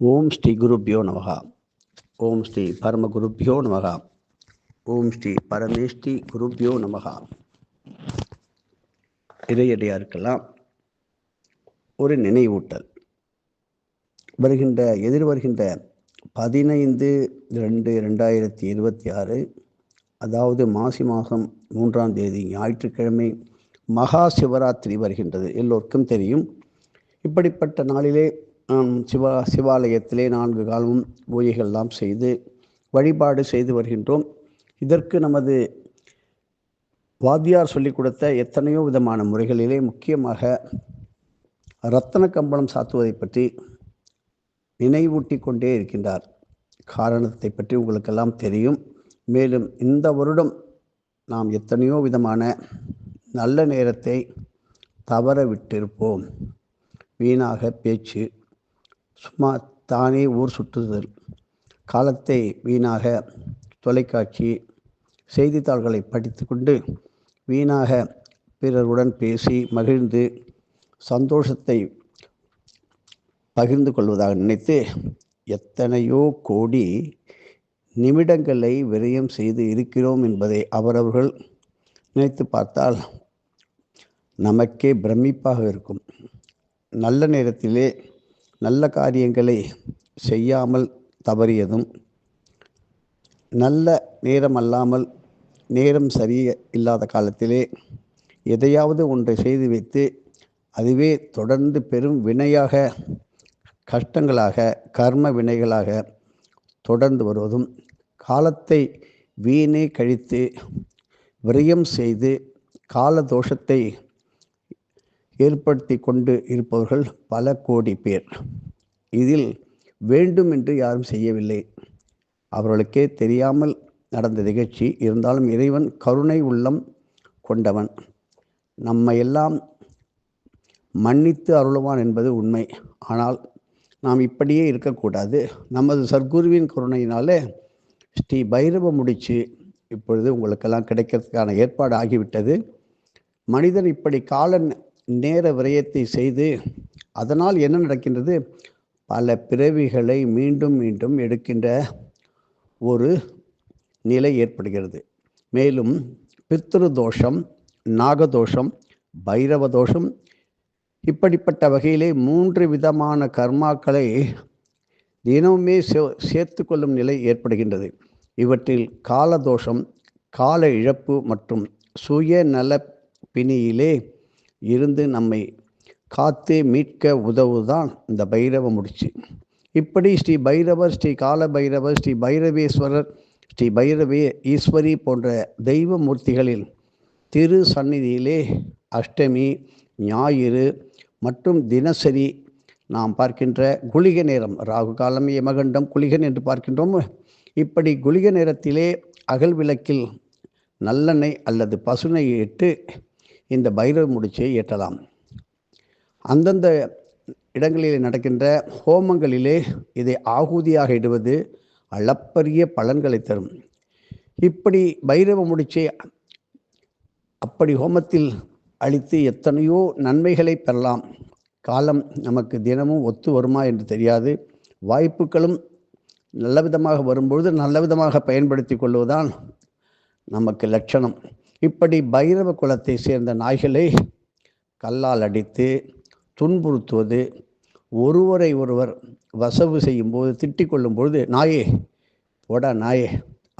ஓம் ஸ்ரீ குருப்பியோ நமகா. ஓம் ஸ்ரீ பரம குருப்பியோ நமகா. ஓம் ஸ்ரீ பரமேஷ்டி குருப்பியோ நமகா. இறையடியாருக்கெல்லாம் ஒரு நினைவூட்டல். வருகின்ற எதிர் வருகின்ற பதினைந்து ரெண்டு ரெண்டாயிரத்தி இருபத்தி ஆறு அதாவது மாசி மாதம் மூன்றாம் தேதி ஞாயிற்றுக்கிழமை மகா சிவராத்திரி வருகின்றது. எல்லோருக்கும் தெரியும். இப்படிப்பட்ட நாளிலே சிவா சிவாலயத்திலே நான்கு காலமும் பூஜைகள்லாம் செய்து வழிபாடு செய்து வருகின்றோம். இதற்கு நமது வாத்தியார் சொல்லிக் கொடுத்த எத்தனையோ விதமான முறைகளிலே முக்கியமாக ரத்தன கம்பளம் சாத்துவதை பற்றி நினைவூட்டி கொண்டே இருக்கின்றார். காரணத்தை பற்றி உங்களுக்கெல்லாம் தெரியும். மேலும் இந்த வருடம் நாம் எத்தனையோ விதமான நல்ல நேரத்தை தவற விட்டிருப்போம். வீணாக பேச்சு சும்மா தானே ஊர் சுற்றுதல் காலத்தை வீணாக தொலைக்காட்சி செய்தித்தாள்களை படித்துக்கொண்டு வீணாக பிறருடன் பேசி மகிழ்ந்து சந்தோஷத்தை பகிர்ந்து கொள்வதாக நினைத்து எத்தனையோ கோடி நிமிடங்களை விரயம் செய்து இருக்கிறோம் என்பதை அவரவர்கள் நினைத்து பார்த்தால் நமக்கே பிரமிப்பாக இருக்கும். நல்ல நேரத்திலே நல்ல காரியங்களை செய்யாமல் தவறியதும் நல்ல நேரம் அல்லாமல் நேரம் சரியாக இல்லாத காலத்திலே எதையாவது ஒன்றை செய்து வைத்து அதுவே தொடர்ந்து பெரும் வினையாக கஷ்டங்களாக கர்ம வினைகளாக தொடர்ந்து வருவதும் காலத்தை வீணே கழித்து விரயம் செய்து கால தோஷத்தை ஏற்படுத்தி கொண்டு இருப்பவர்கள் பல கோடி பேர். இதில் வேண்டும் என்று யாரும் செய்யவில்லை. அவர்களுக்கே தெரியாமல் நடந்த நிகழ்ச்சி இருந்தாலும் இறைவன் கருணை உள்ளம் கொண்டவன். நம்ம எல்லாம் மன்னித்து அருளுவான் என்பது உண்மை. ஆனால் நாம் இப்படியே இருக்கக்கூடாது. நமது சர்க்குருவின் கருணையினாலே ஸ்ரீ பைரவ முடிச்சு இப்பொழுது உங்களுக்கெல்லாம் கிடைக்கிறதுக்கான ஏற்பாடு ஆகிவிட்டது. மனிதன் இப்படி கால நேர விரயத்தை செய்து அதனால் என்ன நடக்கின்றது? பல பிறவிகளை மீண்டும் மீண்டும் எடுக்கின்ற ஒரு நிலை ஏற்படுகிறது. மேலும் பித்ரு தோஷம் நாகதோஷம் பைரவ தோஷம் இப்படிப்பட்ட வகையிலே மூன்று விதமான கர்மாக்களை தினமுமே சே சேர்த்து கொள்ளும் நிலை ஏற்படுகின்றது. இவற்றில் காலதோஷம் கால இழப்பு மற்றும் சுய நல பிணியிலே இருந்து நம்மை காத்து மீட்க உதவுதான் இந்த பைரவ முடிச்சு. இப்படி ஸ்ரீ பைரவர் ஸ்ரீ கால பைரவர் ஸ்ரீ பைரவேஸ்வரர் ஸ்ரீ பைரவே ஈஸ்வரி போன்ற தெய்வ மூர்த்திகளில் திரு சந்நிதியிலே அஷ்டமி ஞாயிறு மற்றும் தினசரி நாம் பார்க்கின்ற குளிக நேரம் ராகு காலம் யமகண்டம் குளிகன் என்று பார்க்கின்றோம். இப்படி குளிக நேரத்திலே அகல் விளக்கில் நல்லெண்ணெய் அல்லது பசுனை இட்டு இந்த பைரவ முடிச்சை ஏற்றலாம். அந்தந்த இடங்களில் நடக்கின்ற ஹோமங்களிலே இதை ஆகுதியாக இடுவது அளப்பரிய பலன்களை தரும். இப்படி பைரவ முடிச்சை அப்படி ஹோமத்தில் அளித்து எத்தனையோ நன்மைகளை பெறலாம். காலம் நமக்கு தினமும் ஒத்து வருமா என்று தெரியாது. வாய்ப்புகளும் நல்ல விதமாக வரும்பொழுது நல்ல விதமாக பயன்படுத்தி கொள்வதுதான் நமக்கு லட்சணம். இப்படி பைரவ குலத்தை சேர்ந்த நாய்களை கல்லால் அடித்து துன்புறுத்துவது ஒருவரை ஒருவர் வசவு செய்யும்போது திட்டிக் கொள்ளும்பொழுது நாயே போடா நாயே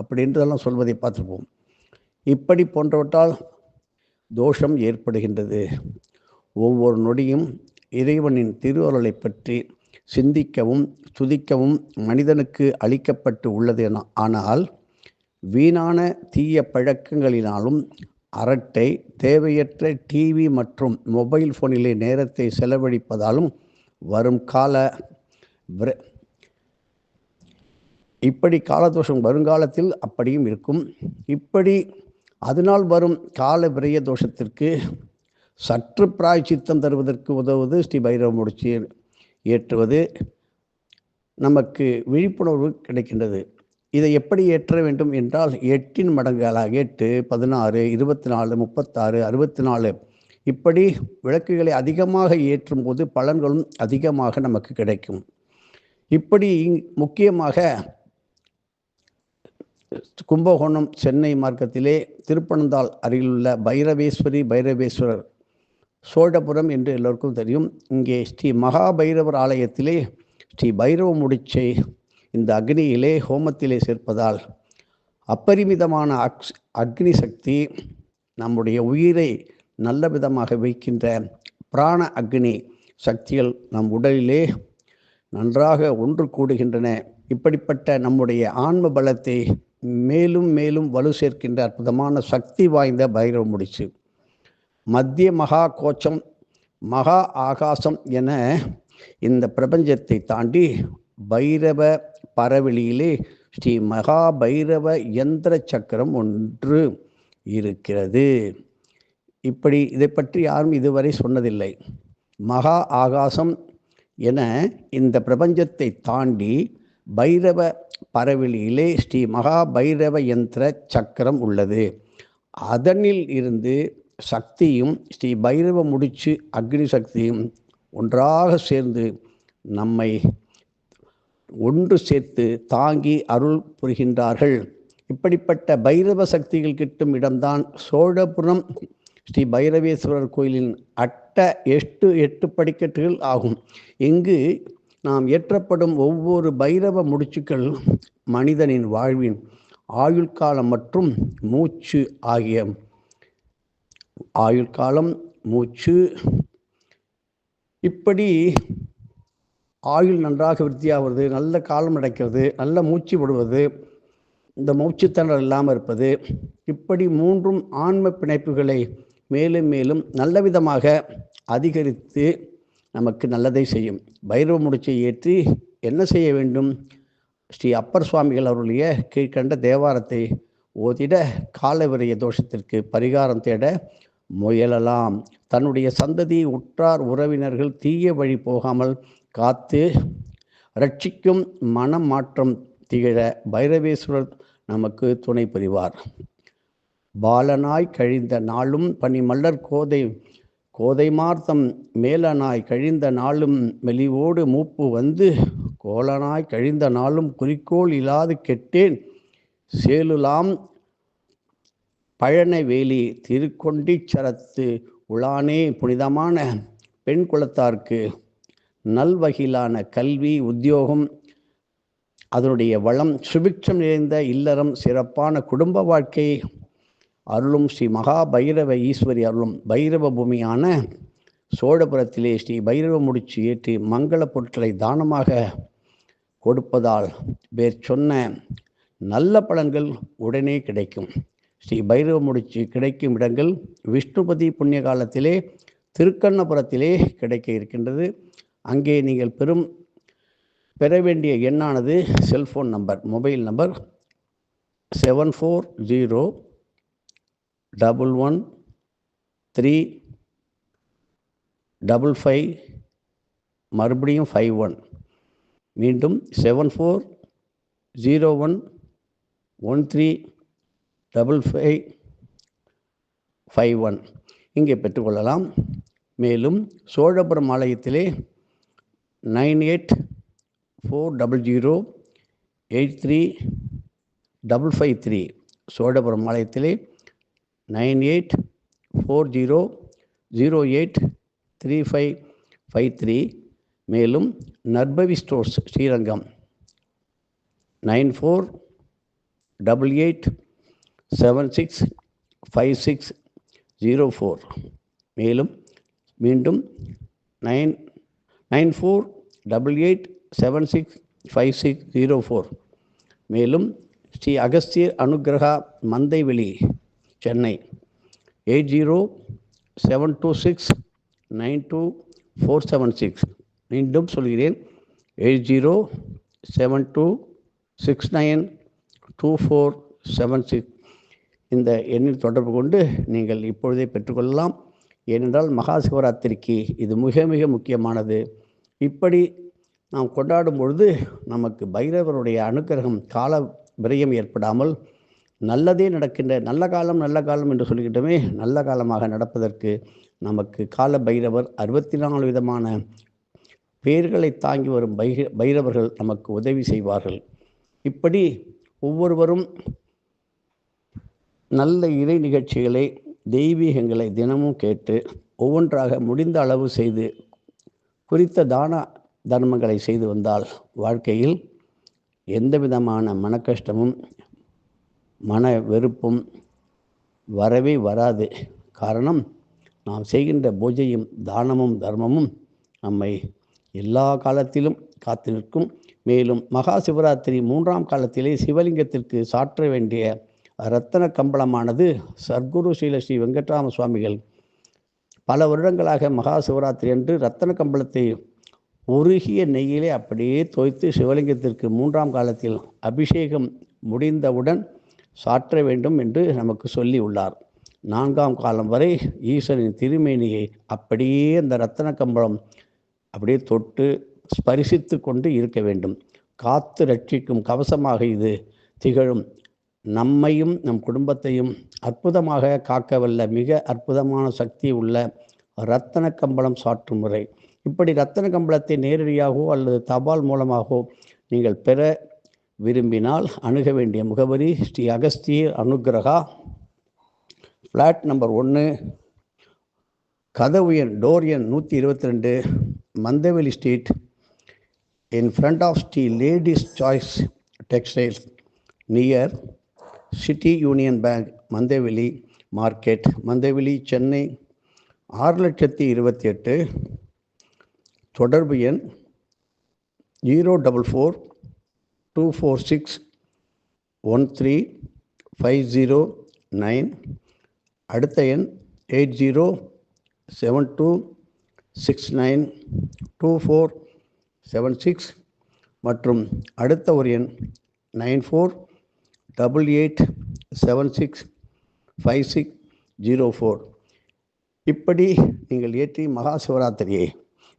அப்படின்றதெல்லாம் சொல்வதை பார்த்துருப்போம். இப்படி போன்றவற்றால் தோஷம் ஏற்படுகின்றது. ஒவ்வொரு நொடியும் இறைவனின் திருவருளை பற்றி சிந்திக்கவும் துதிக்கவும் மனிதனுக்கு அளிக்கப்பட்டு உள்ளது என ஆனால் வீணான தீய பழக்கங்களினாலும் அரட்டை தேவையற்ற டிவி மற்றும் மொபைல் ஃபோனிலே நேரத்தை செலவழிப்பதாலும் வரும் கால இப்படி காலதோஷம் வருங்காலத்தில் அப்படியும் இருக்கும். இப்படி அதனால் வரும் கால விரய தோஷத்திற்கு சற்று பிராய்ச்சித்தம் தருவதற்கு உதவுவது ஸ்ரீ பைரவ முடிச்சு ஏற்றுவது நமக்கு விழிப்புணர்வு கிடைக்கின்றது. இதை எப்படி ஏற்ற வேண்டும் என்றால் எட்டின் மடங்குகளாக எட்டு பதினாறு இருபத்தி நாலு முப்பத்தாறு அறுபத்தி நாலு இப்படி விளக்குகளை அதிகமாக ஏற்றும் போது பலன்களும் அதிகமாக நமக்கு கிடைக்கும். இப்படி முக்கியமாக கும்பகோணம் சென்னை மார்க்கத்திலே திருப்பனந்தாள் அருகிலுள்ள பைரவேஸ்வரி பைரவேஸ்வரர் சோழபுரம் என்று எல்லோருக்கும் தெரியும். இங்கே ஸ்ரீ மகாபைரவர் ஆலயத்திலே ஸ்ரீ பைரவ முடிச்சை இந்த அக்னியிலே ஹோமத்திலே சேர்ப்பதால் அப்பரிமிதமான அக்ஸ் அக்னி சக்தி நம்முடைய உயிரை நல்ல விதமாக வைக்கின்ற பிராண அக்னி சக்திகள் நம் உடலிலே நன்றாக ஒன்று கூடுகின்றன. இப்படிப்பட்ட நம்முடைய ஆன்ம பலத்தை மேலும் மேலும் வலு சேர்க்கின்ற அற்புதமான சக்தி வாய்ந்த பைரவ முடிச்சு. மத்திய மகா கோச்சம் மகா ஆகாசம் என இந்த பிரபஞ்சத்தை தாண்டி பைரவ பரவெளியிலே ஸ்ரீ மகா பைரவ யந்திர சக்கரம் ஒன்று இருக்கிறது. இப்படி இதை பற்றி யாரும் இதுவரை சொன்னதில்லை. மகா ஆகாசம் என இந்த பிரபஞ்சத்தை தாண்டி பைரவ பரவெளியிலே ஸ்ரீ மகா பைரவ யந்திர சக்கரம் உள்ளது. அதனில் இருந்து சக்தியும் ஸ்ரீ பைரவ முடிச்சு அக்னி சக்தியும் ஒன்றாக சேர்ந்து நம்மை ஒன்று சேர்த்து தாங்கி அருள் புரிகின்றார்கள். இப்படிப்பட்ட பைரவ சக்திகள் கிட்டும் இடம்தான் சோழபுரம். ஸ்ரீ பைரவேஸ்வரர் கோயிலின் அட்ட எட்டு எட்டு படிக்கட்டுகள் ஆகும். இங்கு நாம் ஏற்றப்படும் ஒவ்வொரு பைரவ முடிச்சுக்கள் மனிதனின் வாழ்வின் ஆயுள் காலம் மற்றும் மூச்சு ஆகிய ஆயுள் காலம் மூச்சு. இப்படி ஆயுள் நன்றாக விருத்தியாகிறது நல்ல காலம் நடக்கிறது நல்ல மூச்சு விடுவது இந்த மூச்சுத்திணறல் இல்லாமல் இருப்பது இப்படி மூன்றும் ஆன்ம பிணைப்புகளை மேலும் மேலும் நல்ல விதமாக அதிகரித்து நமக்கு நல்லதை செய்யும். பைரவ முடிச்சை ஏற்றி என்ன செய்ய வேண்டும்? ஸ்ரீ அப்பர் சுவாமிகள் அவருடைய கீழ்கண்ட தேவாரத்தை ஓதிட காலவிரைய தோஷத்திற்கு பரிகாரம் தேட முயலலாம். தன்னுடைய சந்ததி உற்றார் உறவினர்கள் தீய வழி போகாமல் காத்து ரட்சிக்கும் மனம் மாற்றம் திகழ பைரவேஸ்வரர் நமக்கு துணை புரிவார். பாலனாய் கழிந்த நாளும் பனிமல்லர் கோதை கோதை மார்த்தம் மேலனாய் கழிந்த நாளும் மெலிவோடு மூப்பு வந்து கோலனாய் கழிந்த நாளும் குறிக்கோள் இல்லாது கெட்டேன். சேலுலாம் பழனவேலி திருக்கொண்டிச்சரத்து உளானே புனிதமான பெண் குலத்தார்க்கு நல்வகையிலான கல்வி உத்தியோகம் அதனுடைய வளம் சுபிக்ஷம் நிறைந்த இல்லறம் சிறப்பான குடும்ப வாழ்க்கை அருளும் ஸ்ரீ மகா பைரவ ஈஸ்வரி அருளும் பைரவ பூமியான சோழபுரத்திலே ஸ்ரீ பைரவ முடிச்சு ஏற்றி மங்கள பொருட்களை தானமாக கொடுப்பதால் பேர் சொன்ன நல்ல பலன்கள் உடனே கிடைக்கும். ஸ்ரீ பைரவ முடிச்சு கிடைக்கும் இடங்கள் விஷ்ணுபதி புண்ணிய காலத்திலே திருக்கண்ணபுரத்திலே கிடைக்க இருக்கின்றது. அங்கே நீங்கள் பெரும் பெற வேண்டிய எண்ணானது cellphone number mobile number seven four zero double one three double five மறுபடியும் ஃபைவ் ஒன் மீண்டும் seven four zero one one three double five five one இங்கே பெற்றுக்கொள்ளலாம். மேலும் சோழபுரம் ஆலயத்திலே nine eight four double zero eight three double five three Cholapuram ஆலயத்திலே nine eight four zero zero eight three five five three மேலும் நர்பவி stores Srirangam nine four double eight seven six five six zero four மேலும் மீண்டும் nine nine four double eight seven six five six zero four. மேலும் Sri Agasthiyar Anugraha Mandaveli Chennai. Eight zero seven two six nine two four seven six. மீண்டும் சொல்கிறேன் eight zero seven two six nine two four seven six. இந்த எண்ணில் தொடர்பு கொண்டு நீங்கள் இப்பொழுதே பெற்றுக்கொள்ளலாம். ஏனென்றால் மகா சிவராத்திரிக்கு இது மிக மிக முக்கியமானது. இப்படி நாம் கொண்டாடும் பொழுது நமக்கு பைரவருடைய அனுக்கிரகம் கால விரயம் ஏற்படாமல் நல்லதே நடக்கின்ற நல்ல காலம் நல்ல காலம் என்று சொல்கின்றமே நல்ல காலமாக நடப்பதற்கு நமக்கு கால பைரவர் அறுபத்தி நாலு விதமான பேர்களை தாங்கி வரும் பைக பைரவர்கள் நமக்கு உதவி செய்வார்கள். இப்படி ஒவ்வொருவரும் நல்ல இறை நிகழ்ச்சிகளை தெய்வீகங்களை தினமும் கேட்டு ஒவ்வொன்றாக முடிந்த அளவு செய்து குறித்த தான தர்மங்களை செய்து வந்தால் வாழ்க்கையில் எந்த விதமான மன கஷ்டமும் மன வெறுப்பும் வரவே வராது. காரணம் நாம் செய்கின்ற பூஜையும் தானமும் தர்மமும் நம்மை எல்லா காலத்திலும் காத்து நிற்கும். மேலும் மகா சிவராத்திரி மூன்றாம் காலத்திலே சிவலிங்கத்திற்கு சாற்ற வேண்டிய ரத்தன கம்பளமானது சர்க்குரு ஸ்ரீல ஸ்ரீ வெங்கட்ராம சுவாமிகள் பல வருடங்களாக மகா சிவராத்திரி அன்று ரத்தன கம்பளத்தை உருகிய நெய்யிலே அப்படியே தோய்த்து சிவலிங்கத்திற்கு மூன்றாம் காலத்தில் அபிஷேகம் முடிந்தவுடன் சாற்ற வேண்டும் என்று நமக்கு சொல்லி உள்ளார். நான்காம் காலம் வரை ஈஸ்வரின் திருமேனியை அப்படியே அந்த ரத்தன கம்பளம் அப்படியே தொட்டு ஸ்பரிசித்து கொண்டு இருக்க வேண்டும். காத்து ரட்சிக்கும் கவசமாக இது திகழும். நம்மையும் நம் குடும்பத்தையும் அற்புதமாக காக்க வல்ல மிக அற்புதமான சக்தி உள்ள ரத்தன கம்பளம் சாற்றும் முறை. இப்படி ரத்தன கம்பளத்தை நேரடியாகவோ அல்லது தபால் மூலமாகவோ நீங்கள் பெற விரும்பினால் அணுக வேண்டிய முகவரி ஸ்ரீ அகஸ்தியர் அனுகிரகா. ஃப்ளாட் நம்பர் ஒன்று கதவு எண் டோர் எண் நூற்றி இருபத்தி ரெண்டு Mandaveli street in front of Sri ladies choice textiles near city union bank Mandaveli market Mandaveli Chennai. ஆறு லட்சத்தி இருபத்தி எட்டு தொடர்பு எண் zero double four two four six one three five zero nine. அடுத்த எண் eight zero seven two six nine two four seven six. மற்றும் அடுத்த ஒரு எண் nine four double eight seven six five six zero four இப்படி நீங்கள் ஏற்றி மகா சிவராத்திரியை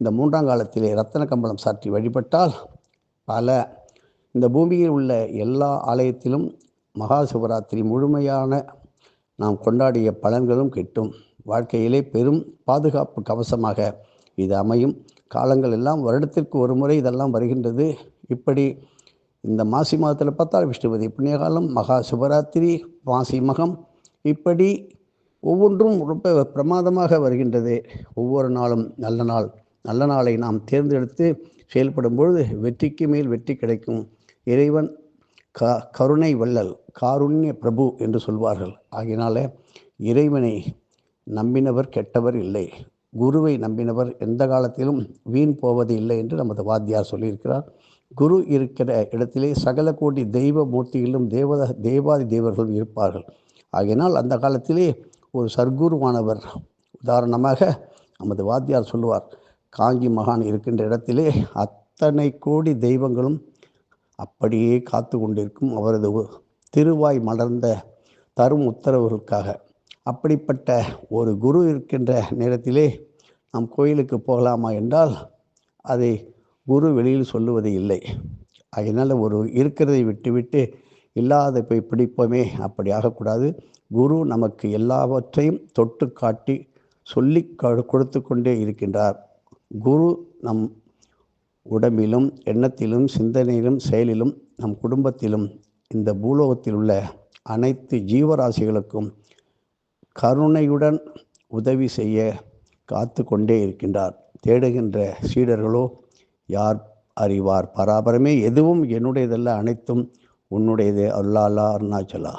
இந்த மூன்றாம் காலத்திலே ரத்தன கம்பளம் சாற்றி வழிபட்டால் பல இந்த பூமியில் உள்ள எல்லா ஆலயத்திலும் மகா சிவராத்திரி முழுமையான நாம் கொண்டாடிய பலன்களும் கிட்டும். வாழ்க்கையிலே பெரும் பாதுகாப்பு கவசமாக இது அமையும். காலங்கள் எல்லாம் வருடத்திற்கு ஒரு முறை இதெல்லாம் வருகின்றது. இப்படி இந்த மாசி மாதத்தில் பார்த்தால் விஷ்ணுபதி புண்ணியகாலம் மகா சிவராத்திரி மாசி மகம். இப்படி ஒவ்வொன்றும் ரொம்ப பிரமாதமாக வருகின்றது. ஒவ்வொரு நாளும் நல்ல நாள். நல்ல நாளை நாம் தேர்ந்தெடுத்து செயல்படும் பொழுது வெற்றிக்கு மேல் வெற்றி கிடைக்கும். இறைவன் க கருணை வள்ளல் காருண்ய பிரபு என்று சொல்வார்கள். ஆகினால இறைவனை நம்பினவர் கெட்டவர் இல்லை. குருவை நம்பினவர் எந்த காலத்திலும் வீண் போவது இல்லை என்று நமது வாத்தியார் சொல்லியிருக்கிறார். குரு இருக்கிற இடத்திலே சகல கோடி தெய்வ மூர்த்திகளும் தேவத தேவாதி தேவர்களும் இருப்பார்கள். ஆகையினால் அந்த காலத்திலே ஒரு சர்க்குருவானவர் உதாரணமாக நமது வாத்தியார் சொல்லுவார் காஞ்சி மகான் இருக்கின்ற இடத்திலே அத்தனை கோடி தெய்வங்களும் அப்படியே காத்து கொண்டிருக்கும் அவரது திருவாய் மலர்ந்த தரும் உத்தரவுகளுக்காக. அப்படிப்பட்ட ஒரு குரு இருக்கின்ற நேரத்திலே நாம் கோயிலுக்கு போகலாமா என்றால் அதை குரு வெளியில் சொல்லுவது இல்லை. அதனால் ஒரு இருக்கிறதை விட்டுவிட்டு இல்லாத போய் பிடிப்போமே அப்படி ஆகக்கூடாது. குரு நமக்கு எல்லாவற்றையும் தொட்டு காட்டி சொல்லி கொடுத்து கொண்டே இருக்கின்றார். குரு நம் உடம்பிலும் எண்ணத்திலும் சிந்தனையிலும் செயலிலும் நம் குடும்பத்திலும் இந்த பூலோகத்தில் உள்ள அனைத்து ஜீவராசிகளுக்கும் கருணையுடன் உதவி செய்ய காத்து கொண்டே இருக்கின்றார். தேடுகின்ற சீடர்களோ யார் அறிவார்? பராபரமே எதுவும் என்னுடையதல்ல அனைத்தும் உன்னுடையது. அல்லா அல்லா அருணாச்சலா.